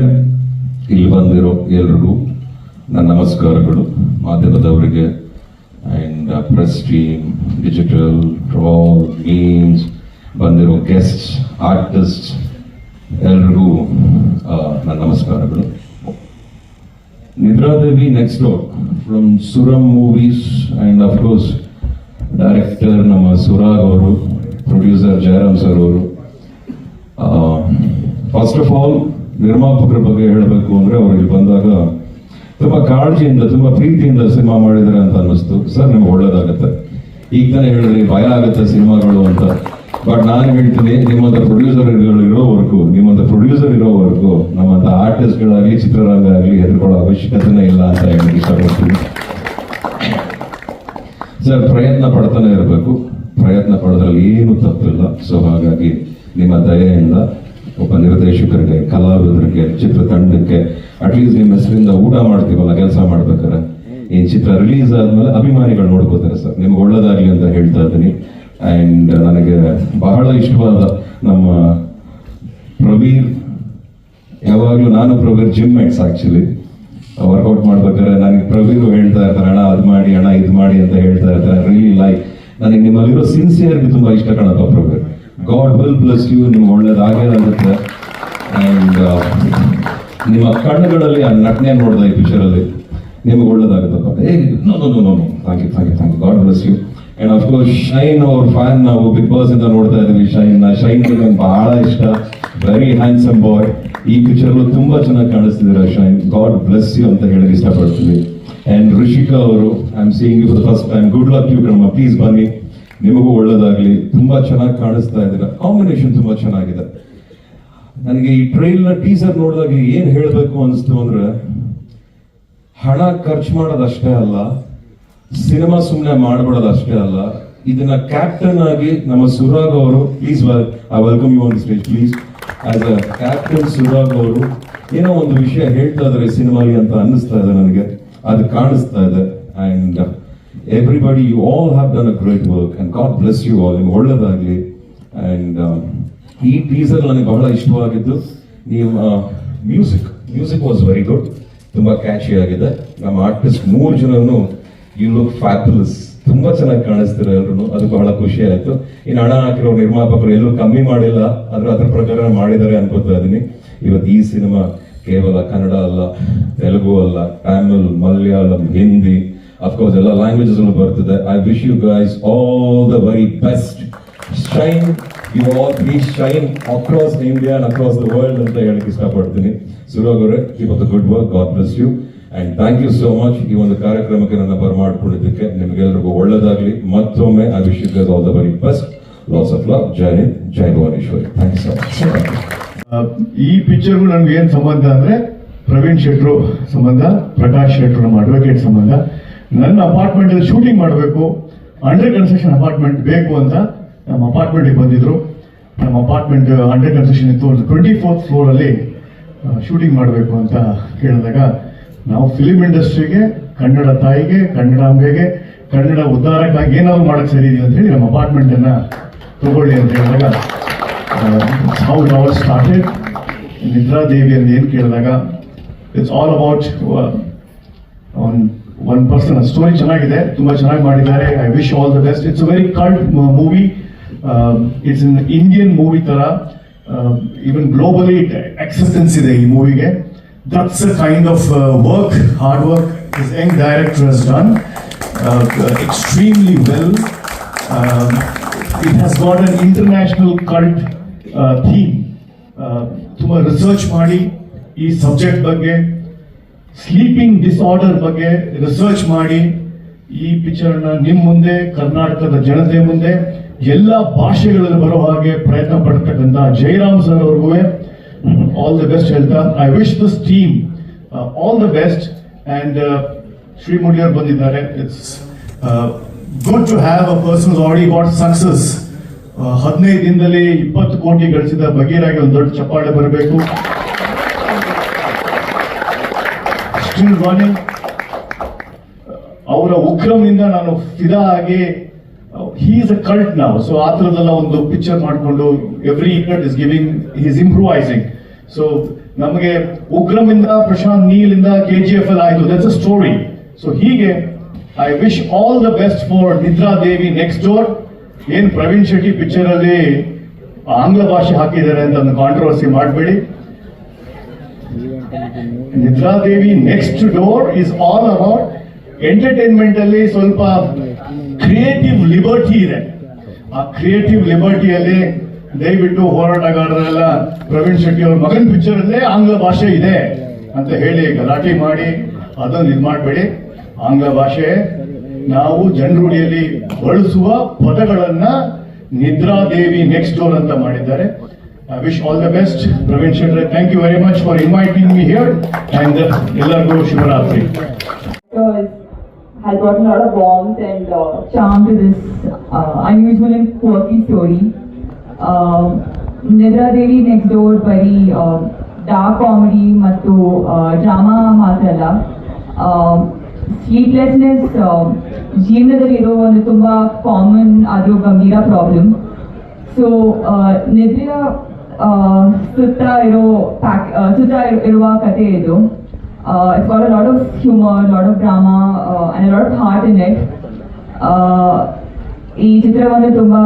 ಇಲ್ಲಿ ಬಂದಿರೋ ಎಲ್ರಿಗೂ ನನ್ನ ನಮಸ್ಕಾರಗಳು. ಮಾಧ್ಯಮದವರಿಗೆ and press team digital troll games ಬಂದಿರೋ ಗೆಸ್ಟ್ ಆರ್ಟಿಸ್ಟ್ ಎಲ್ರಿಗೂ ನನ್ನ ನಮಸ್ಕಾರಗಳು. Nidradevi next door from Suram movies and of course director ನಮ್ಮ ಸುರಾಗ್ ಅವರು ಪ್ರೊಡ್ಯೂಸರ್ ಜಯರಾಮ್ ಸರ್ ಅವರು. ಫಸ್ಟ್ ಆಫ್ ಆಲ್ ನಿರ್ಮಾಪಕರ ಬಗ್ಗೆ ಹೇಳಬೇಕು ಅಂದ್ರೆ ಅವರು ಇಲ್ಲಿ ಬಂದಾಗ ತುಂಬಾ ಕಾಳಜಿಯಿಂದ, ತುಂಬಾ ಪ್ರೀತಿಯಿಂದ ಸಿನಿಮಾ ಮಾಡಿದ್ದಾರೆ ಅಂತ ಅನ್ನಿಸ್ತು. ಸರ್, ನಿಮ್ಗೆ ಒಳ್ಳೇದಾಗುತ್ತೆ. ಈಗ ತಾನೇ ಹೇಳಿದ್ರಿ, ಭಯ ಆಗುತ್ತೆ ಸಿನಿಮಾಗಳು ಅಂತ. ಬಟ್ ನಾನು ಹೇಳ್ತೀನಿ, ನಿಮ್ಮಂತ ಪ್ರೊಡ್ಯೂಸರ್ ಇರೋವರೆಗೂ, ನಿಮ್ಮಂತ ಪ್ರೊಡ್ಯೂಸರ್ ಇರೋವರೆಗೂ, ನಮ್ಮಂತ ಆರ್ಟಿಸ್ಟ್ಗಳಾಗಲಿ ಚಿತ್ರರಂಗ ಆಗಲಿ ಹೆದರ್ಕೊಳ್ಳೋ ಅವಶ್ಯಕತೆನೇ ಇಲ್ಲ ಅಂತ ಹೇಳಿ ಇಷ್ಟಪಡ್ತೀನಿ. ಸರ್, ಪ್ರಯತ್ನ ಪಡ್ತಾನೆ ಇರಬೇಕು. ಪ್ರಯತ್ನ ಪಡೋದ್ರಲ್ಲಿ ಏನು ತಪ್ಪಿಲ್ಲ. ಸೊ ಹಾಗಾಗಿ ನಿಮ್ಮ ದಯೆಯಿಂದ ಒಬ್ಬ ನಿರ್ದೇಶಕರಿಗೆ, ಕಲಾವಿದರಿಗೆ, ಚಿತ್ರತಂಡಕ್ಕೆ ಅಟ್ಲೀಸ್ಟ್ ನಿಮ್ಮ ಹೆಸರಿಂದ ಊಟ ಮಾಡ್ತೀವಲ್ಲ, ಕೆಲಸ ಮಾಡ್ಬೇಕಾರೆ ಈ ಚಿತ್ರ ರಿಲೀಸ್ ಆದ್ಮೇಲೆ ಅಭಿಮಾನಿಗಳು ನೋಡ್ಕೋತಾರೆ ಸರ್. ನಿಮ್ಗೆ ಒಳ್ಳೇದಾಗ್ಲಿ ಅಂತ ಹೇಳ್ತಾ ಇದ್ದೀನಿ. ಅಂಡ್ ನನಗೆ ಬಹಳ ಇಷ್ಟವಾದ ನಮ್ಮ ಪ್ರವೀರ್, ಯಾವಾಗಲೂ ನಾನು Praveer gym mates actually workout ಮಾಡ್ಬೇಕಾದ್ರೆ ನನಗೆ ಪ್ರವೀರ್ ಹೇಳ್ತಾ ಇರ್ತಾರೆ, ಅಣ್ಣ, ಅದು ಮಾಡಿ, ಅಣ್ಣ, ಇದು ಮಾಡಿ ಅಂತ ಹೇಳ್ತಾ ಇರ್ತಾರೆ. ರಿಯಲಿ ಲೈಕ್ ನನಗೆ ನಿಮ್ಮಲ್ಲಿರೋ ಸಿನ್ಸಿಯರ್ಗೆ ತುಂಬಾ ಇಷ್ಟ ಕಾಣಪ್ಪ Praveer. God will bless you ನಿಮ್ಗೆ ಒಳ್ಳೇದಾಗೇ ಆಗುತ್ತೆ ಆ್ಯಂಡ್ ನಿಮ್ಮ ಕಣ್ಣುಗಳಲ್ಲಿ ಆ ನಟನೆ ನೋಡಿದೆ ಈ ಪಿಕ್ಚರಲ್ಲಿ ನಿಮ್ಗೆ ಒಳ್ಳೇದಾಗುತ್ತಪ್ಪ ಏ no no no thank you thank you thank you god bless you and of course Shine ಅವ್ರ ಫ್ಯಾನ್ ನಾವು ಬಿಗ್ ಬಾಸ್ ಇಂದ ನೋಡ್ತಾ ಇದ್ದೀವಿ. ಶೈನ್ ಶೈನ್ ನಂಗೆ ಬಹಳ ಇಷ್ಟ. ವೆರಿ ಹ್ಯಾಂಡ್ಸಮ್ ಬಾಯ್ ಈ ಪಿಕ್ಚರ್ ತುಂಬ ಚೆನ್ನಾಗಿ ಕಾಣಿಸ್ತಿದ್ದೀರಾ ಶೈನ್ ಗಾಡ್ ಬ್ಲೆಸ್ ಯು ಅಂತ ಹೇಳಕ್ಕೆ ಇಷ್ಟಪಡ್ತೀವಿ ಆ್ಯಂಡ್ ಋಷಿಕಾ ಅವರು I am seeing you for first time good luck you ಕಣಮ್ಮ. ಪ್ಲೀಸ್ ಬನ್ನಿ. ನಿಮಗೂ ಒಳ್ಳೇದಾಗ್ಲಿ. ತುಂಬಾ ಚೆನ್ನಾಗಿ ಕಾಣಿಸ್ತಾ ಇದ್ದೀರಾ ಕಾಂಬಿನೇಷನ್ ತುಂಬಾ ಚೆನ್ನಾಗಿದೆ. ನನಗೆ ಈ ಟ್ರೈಲ್ನ ಟೀಸರ್ ನೋಡಿದಾಗ ಏನ್ ಹೇಳಬೇಕು ಅನಿಸ್ತು ಅಂದ್ರೆ, ಹಣ ಖರ್ಚು ಮಾಡೋದಷ್ಟೇ ಅಲ್ಲ, ಸಿನಿಮಾ ಸುಮ್ಮನೆ ಮಾಡ್ಬಿಡೋದು ಅಷ್ಟೇ ಅಲ್ಲ, ಇದನ್ನ ಕ್ಯಾಪ್ಟನ್ ಆಗಿ ನಮ್ಮ ಸುರಾಗ್ ಅವರು please I welcome you on stage please as a captain Suraag ಅವರು, ಏನೋ ಒಂದು ವಿಷಯ ಹೇಳ್ತಾ ಇದಾರೆ ಸಿನಿಮಾಲಿ ಅಂತ ಅನ್ನಿಸ್ತಾ ಇದೆ ನನಗೆ. ಅದು ಕಾಣಿಸ್ತಾ ಇದೆ. And everybody you all have done a great work and god bless you all ನಿಮ್ಗೆ ಒಳ್ಳೇದಾಗ್ಲಿ. ಆ್ಯಂಡ್ ಈ ಟೀಸರ್ ನನಗೆ ಬಹಳ ಇಷ್ಟವಾಗಿದ್ದು, ನೀವು music music was very good ತುಂಬ ಕ್ಯಾಚಿ ಆಗಿದೆ. ನಮ್ಮ ಆರ್ಟಿಸ್ಟ್ ಮೂರು ಜನನು ಯು ಲುಕ್ ಫ್ಯಾಬುಲಸ್ ತುಂಬಾ ಚೆನ್ನಾಗಿ ಕಾಣಿಸ್ತಾರೆ ಎಲ್ಲರೂ. ಅದು ಬಹಳ ಖುಷಿ ಆಯಿತು. ಇನ್ನು ಹಣ ಹಾಕಿರೋ ನಿರ್ಮಾಪಕರು ಎಲ್ಲೂ ಕಮ್ಮಿ ಮಾಡಿಲ್ಲ. ಆದ್ರೆ ಅದ್ರ ಪ್ರಕಾರ ಮಾಡಿದ್ದಾರೆ ಅನ್ಕೋತಾ ಇದ್ದೀನಿ ಇವತ್ತು ಈ ಸಿನಿಮಾ ಕೇವಲ ಕನ್ನಡ ಅಲ್ಲ, ತೆಲುಗು ಅಲ್ಲ, ತಮಿಳ್, ಮಲಯಾಳಂ, ಹಿಂದಿ ಅಫ್ಕೋರ್ಸ್ ಎಲ್ಲ ಲ್ಯಾಂಗ್ವೇಜಸ್ ಬರ್ತದೆ I wish you guys all the very best Shine you all we shine across India and across the world ಅಂತ ಹೇಳಕ್ ಇಷ್ಟಪಡ್ತೀನಿ ಸುರಾಗ್ ಅವರೇ ಇವತ್ತು good work god bless you and thank you so much ಈ ಒಂದು ಕಾರ್ಯಕ್ರಮಕ್ಕೆ ನನ್ನ ಬರಮಾಡ್ಕೊಂಡಿದ್ದಕ್ಕೆ ನಿಮಗೆಲ್ಲರಿಗೂ ಒಳ್ಳೆಯದಾಗಲಿ ಮತ್ತೊಮ್ಮೆ I wish you guys all the very best lots of love Jai Hind Jai Bhuvaneshwari thank you so much ಈ ಪಿಕ್ಚರ್ಗೂ ನನ್ಗೆ ಏನು ಸಂಬಂಧ ಅಂದ್ರೆ ಪ್ರವೀಣ್ ಶೆಟ್ರು ಸಂಬಂಧ ಪ್ರಕಾಶ್ ಶೆಟ್ರು ನಮ್ಮ ಅಡ್ವೊಕೇಟ್ ಸಂಬಂಧ. ನನ್ನ ಅಪಾರ್ಟ್ಮೆಂಟ್ ಅಲ್ಲಿ ಶೂಟಿಂಗ್ ಮಾಡಬೇಕು. ಅಂಡರ್ ಕನ್ಸ್ಟ್ರಕ್ಷನ್ ಅಪಾರ್ಟ್ಮೆಂಟ್ ಬೇಕು ಅಂತ ನಮ್ಮ ಅಪಾರ್ಟ್ಮೆಂಟ್ಗೆ ಬಂದಿದ್ರು. ನಮ್ಮ ಅಪಾರ್ಟ್ಮೆಂಟ್ ಅಂಡರ್ ಕನ್ಸ್ಟ್ರಕ್ಷನ್ ಇತ್ತು. ಟ್ವೆಂಟಿ ಫೋರ್ತ್ ಫ್ಲೋರ್ ಅಲ್ಲಿ ಶೂಟಿಂಗ್ ಮಾಡಬೇಕು ಅಂತ ಕೇಳಿದಾಗ ನಾವು ಫಿಲಿಂ ಇಂಡಸ್ಟ್ರಿಗೆ ಕನ್ನಡ ತಾಯಿಗೆ, ಕನ್ನಡ ಅಂಬೆಗೆ ಕನ್ನಡ ಉದ್ಧಾರಕ್ಕಾಗಿ ಏನಾದ್ರು ಮಾಡಕ್ ಸರಿ ಅಂತ ಹೇಳಿ ನಮ್ಮ ಅಪಾರ್ಟ್ಮೆಂಟ್ ಅನ್ನ ತಗೊಳ್ಳಿ ಅಂತ ಹೇಳಿದಾಗ ಹೌ ಅವರ್ ಸ್ಟಾರ್ಟೆಡ್ ನಿದ್ರಾ ದೇವಿ ಅಂತ ಏನು ಕೇಳಿದಾಗ it's all about one one person story ಚೆನ್ನಾಗಿದೆ, ತುಂಬಾ ಚೆನ್ನಾಗಿ ಮಾಡಿದ್ದಾರೆ. I wish all the best it's a very cult movie it's in Indian movie ತರ. ಈವನ್ ಗ್ಲೋಬಲಿ ಅಕ್ಸೆಪ್ಟೆನ್ಸ್ ಇದೆ ಈ ಮೂವಿಗೆ that's a kind of work hard work is young director has done extremely well it has got an international cult theme ತುಂಬಾ research ಮಾಡಿ ಈ subject ಬಗ್ಗೆ sleeping disorder ಬಗ್ಗೆ research ಮಾಡಿ, ಈ ಪಿಕ್ಚರ್ ನಿಮ್ಮ ನಿಮ್ ಮುಂದೆ, ಕರ್ನಾಟಕದ ಜನತೆ ಮುಂದೆ, ಎಲ್ಲ ಭಾಷೆಗಳಲ್ಲಿ ಬರೋ ಹಾಗೆ ಪ್ರಯತ್ನ ಪಡ್ತಕ್ಕಂಥ ಜಯರಾಮ್ ಸರ್ ಅವ್ರಿಗೂ ಆಲ್ ದ ಬೆಸ್ಟ್ ಹೇಳ್ತಾ I wish this team all the best and ಶ್ರೀಮುಡಿಯರ್ ಬಂದಿದ್ದಾರೆ. It's good to have a person already got success ಹದಿನೈದು ದಿನದಲ್ಲಿ ಇಪ್ಪತ್ತು ಕೋಟಿ ಗಳಿಸಿದ ಬಗೆರಾಗಿ ಒಂದು ದೊಡ್ಡ ಚಪ್ಪಾಳೆ ಬರಬೇಕು. ಸ್ಟಿಲ್ ವಾಣಿ ಅವರ ಉಗ್ರಮಿಂದ ನಾನು ಫಿದಾ ಆಗಿ ಹಿ ಇಸ್ ಅ ಕಲ್ಟ್ ನಾವು ಸೊ ಆ ಥರದೆಲ್ಲ ಒಂದು ಪಿಕ್ಚರ್ ಮಾಡಿಕೊಂಡು every year is giving is improvising so ನಮಗೆ ಉಗ್ರಮಿಂದ ಪ್ರಶಾಂತ್ ನೀಲ್ ಇಂದ ಕೆ ಜಿ ಎಫ್ ಎಲ್ ಆಯ್ತು. ದಟ್ಸ್ ಅ ಸ್ಟೋರಿ ಸೊ ಹೀಗೆ I wish all the best for Nidra Devi next door ಏನ್ ಪ್ರವೀಣ್ ಶೆಟ್ಟಿ ಪಿಕ್ಚರ್ ಅಲ್ಲಿ ಆಂಗ್ಲ ಭಾಷೆ ಹಾಕಿದ್ದಾರೆ ಅಂತ ಒಂದು ಕಾಂಟ್ರವರ್ಸಿ ಮಾಡಬೇಡಿ. Nidradevi next door is all about entertainment ಅಲ್ಲಿ ಸ್ವಲ್ಪ ಕ್ರಿಯೇಟಿವ್ ಲಿಬರ್ಟಿ ಇದೆ. ಆ ಕ್ರಿಯೇಟಿವ್ ಲಿಬರ್ಟಿಯಲ್ಲಿ ದಯವಿಟ್ಟು ಹೋರಾಟಗಾರರೆಲ್ಲ ಪ್ರವೀಣ್ ಶೆಟ್ಟಿ ಅವ್ರ ಮಗನ್ ಪಿಕ್ಚರ್ ಅಲ್ಲೇ ಆಂಗ್ಲ ಭಾಷೆ ಇದೆ ಅಂತ ಹೇಳಿ ಗಲಾಟೆ ಮಾಡಿ ಅದನ್ನು ಇದು ಮಾಡಬೇಡಿ. ಆಂಗ್ಲ ಭಾಷೆ ನಾವು ಜನರುಡಿಯಲ್ಲಿ ಬಳಸುವ ಪದಗಳನ್ನ ನಿದ್ರಾದೇವಿ ನೆಕ್ಸ್ಟ್ ಡೋರ್ ಅಂತ ಮಾಡಿದ್ದಾರೆ. I wish all the best Praveen ಶೆಟ್ರೆ thank you very much for inviting me here and ಎಲ್ಲರಿಗೂ Shivaratri actors has brought a lot of warmth and uh, charm to this uh, unusual and quirky story. Uh, Nidra Devi Next Door ಬರೀ dark comedy ಮತ್ತು drama ಮಾತ್ರ ಅಲ್ಲ sleeplessness ಜೀವನದಲ್ಲಿ ಇರೋ ಒಂದು ತುಂಬ common ಆದರೂ ಗಂಭೀರ ಪ್ರಾಬ್ಲಮ್ ಸೊ ನಿದ್ರೆಯ ಆ, ಸುತ್ತ ಇರೋ ಪ್ಯಾಕ್ ಸುತ್ತ ಇರೋ- ಇರುವ ಕಥೆ ಇದು. It's a lot of humour lot of drama and lot of heart in it ಈ ಚಿತ್ರವನ್ನು ತುಂಬ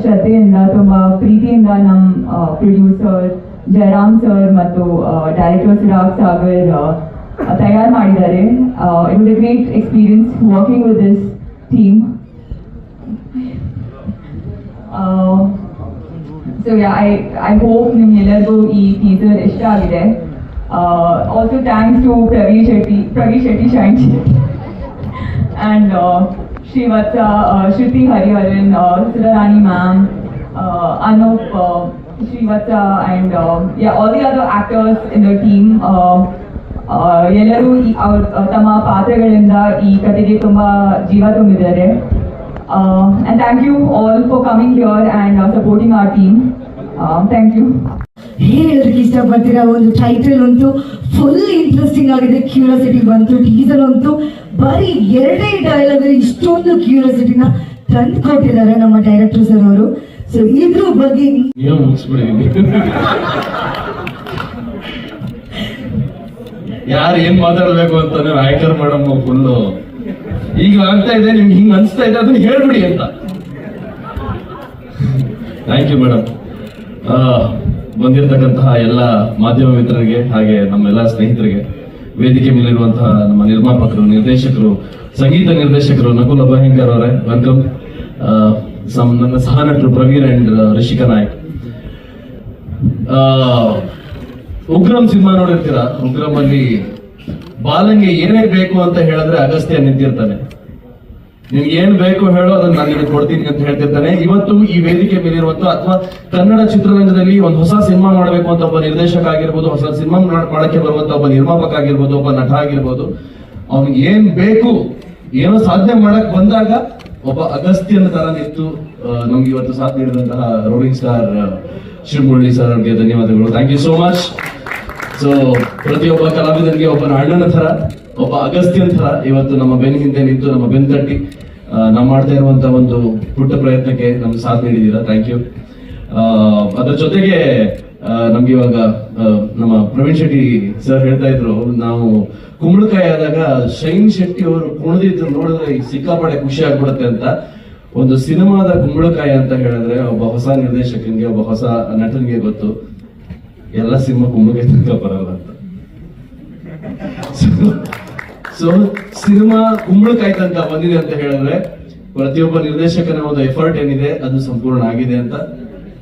ಶ್ರದ್ಧೆಯಿಂದ, ತುಂಬ ಪ್ರೀತಿಯಿಂದ ನಮ್ಮ ಪ್ರೊಡ್ಯೂಸರ್ ಜಯರಾಮ್ ಸರ್ ಮತ್ತು ಡೈರೆಕ್ಟರ್ ಸಿರಾಗ್ ಸಾಗರ್ ತಯಾರು ಮಾಡಿದ್ದಾರೆ. It was a great experience working with this team so I I hope ನಿಮ್ಗೆಲ್ಲರಿಗೂ ಈ ಟೀಸರ್ ಇಷ್ಟ ಆಗಿದೆ also thanks to Praveen Shetty Praveen Shetty Shine uh, uh, uh, ma'am, uh, Anup, uh, Srivatsa, and uh, yeah, all the other actors in the team. Uh, uh, ಎಲ್ಲರೂ ಈ ಅವ್ರ ತಮ್ಮ ಪಾತ್ರಗಳಿಂದ ಈ ಕಥೆಗೆ ತುಂಬಾ ಜೀವ ತುಂಬಿದ್ದಾರೆ and thank you all for coming here and supporting our team thank you ಹೇಳೋದಕ್ಕೆ ಇಷ್ಟಪಡ್ತೀರಾ? ಒಂದು ಟೈಟಲ್ ಅಂತೂ ಫುಲ್ ಇಂಟ್ರೆಸ್ಟಿಂಗ್ ಆಗಿದೆ. ಕ್ಯೂರಿಯಾಸಿಟಿ ಬಂತು ಟೀಸರ್ ಅಂತೂ ಬರೀ ಎರಡೇ ಡೈಲಾಗ್ ಇಷ್ಟೊಂದು ಕ್ಯೂರಿಯಾಸಿಟಿನ ತಂದು ಕೊಟ್ಟಿದ್ದಾರೆ ನಮ್ಮ ಡೈರೆಕ್ಟರ್ ಸರ್ ಅವರು. ಸೊ ಇದ್ರ ಬಗ್ಗೆ ಯಾರು ಏನ್ ಮಾತಾಡ್ಬೇಕು ಅಂತಾನೆ ಆಯ್ಕರ್ ಮೇಡಮ್ ಫುಲ್ಲು ಈಗ ಆಗ್ತಾ ಇದೆ, ನಿಮ್ಗೆ ಹಿಂಗ್ ಅನ್ಸ್ತಾ ಇದೆ ಅದನ್ನ ಹೇಳ್ಬಿಡಿ ಅಂತ. ಥ್ಯಾಂಕ್ ಯು ಮೇಡಮ್ ಬಂದಿರತಕ್ಕಂತಹ ಎಲ್ಲ ಮಾಧ್ಯಮ ಮಿತ್ರರಿಗೆ ಹಾಗೆ ನಮ್ಮೆಲ್ಲ ಸ್ನೇಹಿತರಿಗೆ, ವೇದಿಕೆ ಮೇಲಿರುವಂತಹ ನಮ್ಮ ನಿರ್ಮಾಪಕರು, ನಿರ್ದೇಶಕರು, ಸಂಗೀತ ನಿರ್ದೇಶಕರು ನಕುಲ್ ಅಭಯಂಕರ್ ಅವರೇ ವೆಲ್ಕಮ್ ನನ್ನ ಸಹ ನಟರು ಪ್ರವೀರ್ ಅಂಡ್ ರಿಷಿಕಾ ನಾಯಕ್. ಉಗ್ರಂ ಸಿನಿಮಾ ನೋಡಿರ್ತೀರಾ? ಉಗ್ರಂ ಅಲ್ಲಿ ಬಾಲಂಗೆ ಏನೇ ಬೇಕು ಅಂತ ಹೇಳಿದ್ರೆ ಅಗಸ್ತ್ಯ ನಿಂತಿರ್ತಾನೆ. ನಿಮ್ಗೆ ಏನ್ ಬೇಕು ಹೇಳೋ, ಅದನ್ನ ನಾನು ನಿಮಗೆ ಕೊಡ್ತೀನಿ ಅಂತ ಹೇಳ್ತಿರ್ತಾನೆ. ಇವತ್ತು ಈ ವೇದಿಕೆ ಮೇಲಿರುವಂತ ಅಥವಾ ಕನ್ನಡ ಚಿತ್ರರಂಗದಲ್ಲಿ ಒಂದು ಹೊಸ ಸಿನಿಮಾ ಮಾಡಬೇಕು ಅಂತ ಒಬ್ಬ ನಿರ್ದೇಶಕ ಆಗಿರ್ಬೋದು, ಹೊಸ ಸಿನಿಮಾ ಮಾಡಕ್ಕೆ ಬರುವಂತ ಒಬ್ಬ ನಿರ್ಮಾಪಕ ಆಗಿರ್ಬೋದು, ಒಬ್ಬ ನಟ ಆಗಿರ್ಬೋದು, ಅವ್ನಿಗೆ ಏನ್ ಬೇಕು, ಏನೋ ಸಾಧನೆ ಮಾಡಕ್ ಬಂದಾಗ ಒಬ್ಬ ಅಗಸ್ತ್ಯನ ತರ ನಿಂತು ನಮ್ಗೆ ಇವತ್ತು ಸಾಥ್ ನೀಡಿದಂತಹ ರೋಲಿಂಗ್ ಸ್ಟಾರ್ ಶಿವಮುರಳಿ ಸರ್ ಅವರಿಗೆ ಧನ್ಯವಾದಗಳು. Thank you so much so ಪ್ರತಿಯೊಬ್ಬ ಕಲಾವಿದರಿಗೆ ಒಬ್ಬನ ಅಣ್ಣನ ಥರ, ಒಬ್ಬ ಅಗಸ್ತ್ಯನ್ ಥರ ಇವತ್ತು ನಮ್ಮ ಬೆನ್ನ ಹಿಂದೆ ನಿಂತು, ನಮ್ಮ ಬೆನ್ ತಟ್ಟಿ ನಾವು ಮಾಡ್ತಾ ಇರುವಂತ ಒಂದು ಪುಟ್ಟ ಪ್ರಯತ್ನಕ್ಕೆ ನಮ್ಗೆ ಸಾಥ್ ನೀಡಿದ್ದೀರಾ? ಥ್ಯಾಂಕ್ ಯು ಅದ್ರ ಜೊತೆಗೆ ನಮ್ಗೆ ಇವಾಗ ನಮ್ಮ ಪ್ರವೀಣ್ ಶೆಟ್ಟಿ ಸರ್ ಹೇಳ್ತಾ ಇದ್ರು, ನಾವು ಕುಂಬಳಕಾಯಿ ಆದಾಗ ಶೈನ್ ಶೆಟ್ಟಿ ಅವರು ಕುಣಿದಿದ್ರು ನೋಡಿದ್ರೆ ಸಿಕ್ಕಾಪಟ್ಟೆ ಖುಷಿ ಆಗ್ಬಿಡುತ್ತೆ ಅಂತ. ಒಂದು ಸಿನಿಮಾದ ಕುಂಬಳಕಾಯಿ ಅಂತ ಹೇಳಿದ್ರೆ, ಒಬ್ಬ ಹೊಸ ನಿರ್ದೇಶಕನಿಗೆ, ಒಬ್ಬ ಹೊಸ ನಟನಿಗೆ ಗೊತ್ತು. ಎಲ್ಲ ಸಿನಿಮಾ ಕುಂಬಳಕಾಯಿ ತನಕ ಬರಲ್ಲ ಅಂತ. ಸೊ ಸಿನಿಮಾ ಕುಂಬಳಕಾಯಿ ತನಕ ಬಂದಿದೆ ಅಂತ ಹೇಳಿದ್ರೆ, ಪ್ರತಿಯೊಬ್ಬ ನಿರ್ದೇಶಕನ ಒಂದು ಎಫರ್ಟ್ ಏನಿದೆ, ಅದು ಸಂಪೂರ್ಣ ಆಗಿದೆ ಅಂತ.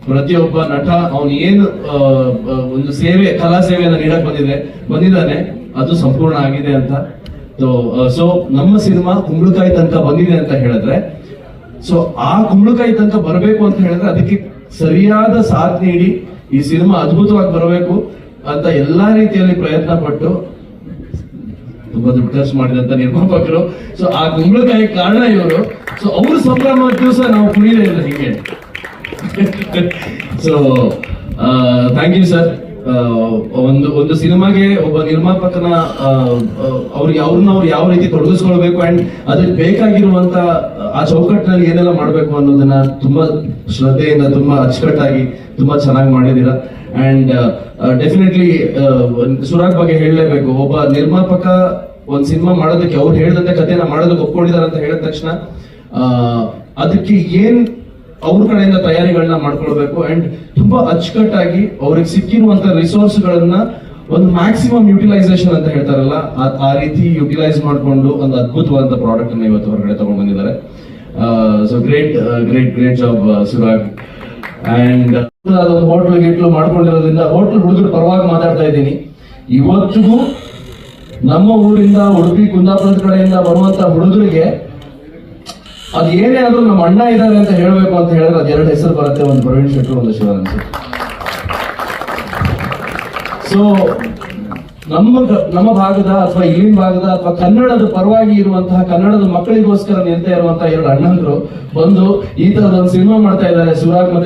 ಪ್ರತಿಯೊಬ್ಬ ನಟ, ಅವನು ಏನು ಒಂದು ಸೇವೆ, ಕಲಾ ಸೇವೆಯನ್ನು ನೀಡಕ್ ಬಂದಿದೆ ಬಂದಿದ್ದಾನೆ, ಅದು ಸಂಪೂರ್ಣ ಆಗಿದೆ ಅಂತ. ಸೊ ನಮ್ಮ ಸಿನಿಮಾ ಕುಂಬಳಕಾಯಿ ತನಕ ಬಂದಿದೆ ಅಂತ ಹೇಳಿದ್ರೆ ಸೊ ಆ ಕುಂಬಳಕಾಯಿ ತನಕ ಬರಬೇಕು ಅಂತ ಹೇಳಿದ್ರೆ, ಅದಕ್ಕೆ ಸರಿಯಾದ ಸಾಥ್ ನೀಡಿ ಈ ಸಿನಿಮಾ ಅದ್ಭುತವಾಗಿ ಬರಬೇಕು ಅಂತ ಎಲ್ಲಾ ರೀತಿಯಲ್ಲಿ ಪ್ರಯತ್ನ ಪಟ್ಟು ತುಂಬಾ ದುಡ್ಡು ಖರ್ಚು ಮಾಡಿದಂತ ನಿರ್ಮಾಪಕರು. ಸೊ ಆ ಕುಂಬಳಕಾಯಿ ಕಾರಣ ಇವರು. ಸೊ ಅವರು ಸಂಭ್ರಮ ದಿವಸ ನಾವು ಕುಡಿಯಲೇ ಇಲ್ಲ ಹೀಗೆ. ಸೊ ಥ್ಯಾಂಕ್ ಯು ಸರ್ ಒಂದು ಒಂದು ಸಿನಿಮಾಗೆ ಒಬ್ಬ ನಿರ್ಮಾಪಕನ ಅವ್ರಿಗೆ ಅವ್ರನ್ನ ಅವ್ರು ಯಾವ ರೀತಿ ತೊಡಗಿಸ್ಕೊಳ್ಬೇಕು ಅಂಡ್ ಅದಕ್ಕೆ ಬೇಕಾಗಿರುವಂತ, ಆ ಚೌಕಟ್ಟಿನಲ್ಲಿ ಏನೆಲ್ಲ ಮಾಡಬೇಕು ಅನ್ನೋದನ್ನ ತುಂಬಾ ಶ್ರದ್ಧೆಯಿಂದ, ತುಂಬಾ ಅಚ್ಚುಕಟ್ಟಾಗಿ, ತುಂಬಾ ಚೆನ್ನಾಗಿ ಮಾಡಿದೀರ ಅಂಡ್ ಡೆಫಿನೆಟ್ಲಿ ಸುರಾಗ್ ಬಗ್ಗೆ ಹೇಳಲೇಬೇಕು. ಒಬ್ಬ ನಿರ್ಮಾಪಕ ಒಂದ್ ಸಿನಿಮಾ ಮಾಡೋದಕ್ಕೆ, ಅವ್ರು ಹೇಳಿದಂತೆ ಕಥೆನ ಮಾಡೋದಕ್ಕೆ ಒಪ್ಕೊಂಡಿದಾರೆ ಅಂತ ಹೇಳಿದ ತಕ್ಷಣ ಅದಕ್ಕೆ ಏನ್ ಅವ್ರ ಕಡೆಯಿಂದ ತಯಾರಿಗಳನ್ನ ಮಾಡ್ಕೊಳ್ಬೇಕು. ಅಂಡ್ ತುಂಬಾ ಅಚ್ಚುಕಟ್ಟಾಗಿ ಅವ್ರಿಗೆ ಸಿಕ್ಕಿರುವಂತ ರಿಸೋರ್ಸ್ ಗಳನ್ನ ಒಂದು ಮ್ಯಾಕ್ಸಿಮಮ್ ಯುಟಿಲೈಸೇಷನ್ ಅಂತ ಹೇಳ್ತಾರಲ್ಲ, ಆ- ರೀತಿ ಯುಟಿಲೈಸ್ ಮಾಡ್ಕೊಂಡು ಒಂದು ಅದ್ಭುತವಾದ ಪ್ರಾಡಕ್ಟ್ ಅನ್ನ ಇವತ್ತು ಹೊರಗಡೆ ತಗೊಂಡ್ ಬಂದಿದ್ದಾರೆ. So great great great job Suraag and ಒಂದು ಹೋಟ್ಲು ಗಿಟ್ಲು ಮಾಡ್ಕೊಂಡಿರೋದ್ರಿಂದ ಹೋಟ್ಲ್ ಹುಡುಗರು ಪರವಾಗಿ ಮಾತಾಡ್ತಾ ಇದ್ದೀನಿ. ಇವತ್ತಿಗೂ ನಮ್ಮ ಊರಿಂದ ಉಡುಪಿ ಕುಂದಾಪುರದ ಕಡೆಯಿಂದ ಬರುವಂತ ಹುಡುಗರಿಗೆ ಅದ್ ಏನೇ ಆದ್ರೂ ನಮ್ಮ ಅಣ್ಣ ಇದ್ದಾರೆ ಅಂತ ಹೇಳಬೇಕು ಅಂತ ಹೇಳಿದ್ರೆ ಅದ್ ಎರಡು ಹೆಸರು ಬರುತ್ತೆ, ಒಂದು ಪ್ರವೀಣ್ ಶೆಟ್ರು, ಒಂದು ಶಿವಾನಂದ್ ಸೊ ನಮ್ಮ ನಮ್ಮ ಭಾಗದ ಅಥವಾ ಇಲ್ಲಿನ ಭಾಗದ ಅಥವಾ ಕನ್ನಡದ ಪರವಾಗಿ ಇರುವಂತಹ ಕನ್ನಡದ ಮಕ್ಕಳಿಗೋಸ್ಕರ ನಿಂತ ಇರುವಂತಹ ಎರಡು ಅಣ್ಣಂದ್ರು ಬಂದು ಈ ತರದ ಒಂದು ಸಿನಿಮಾ ಮಾಡ್ತಾ ಇದ್ದಾರೆ. ಮತ್ತೆ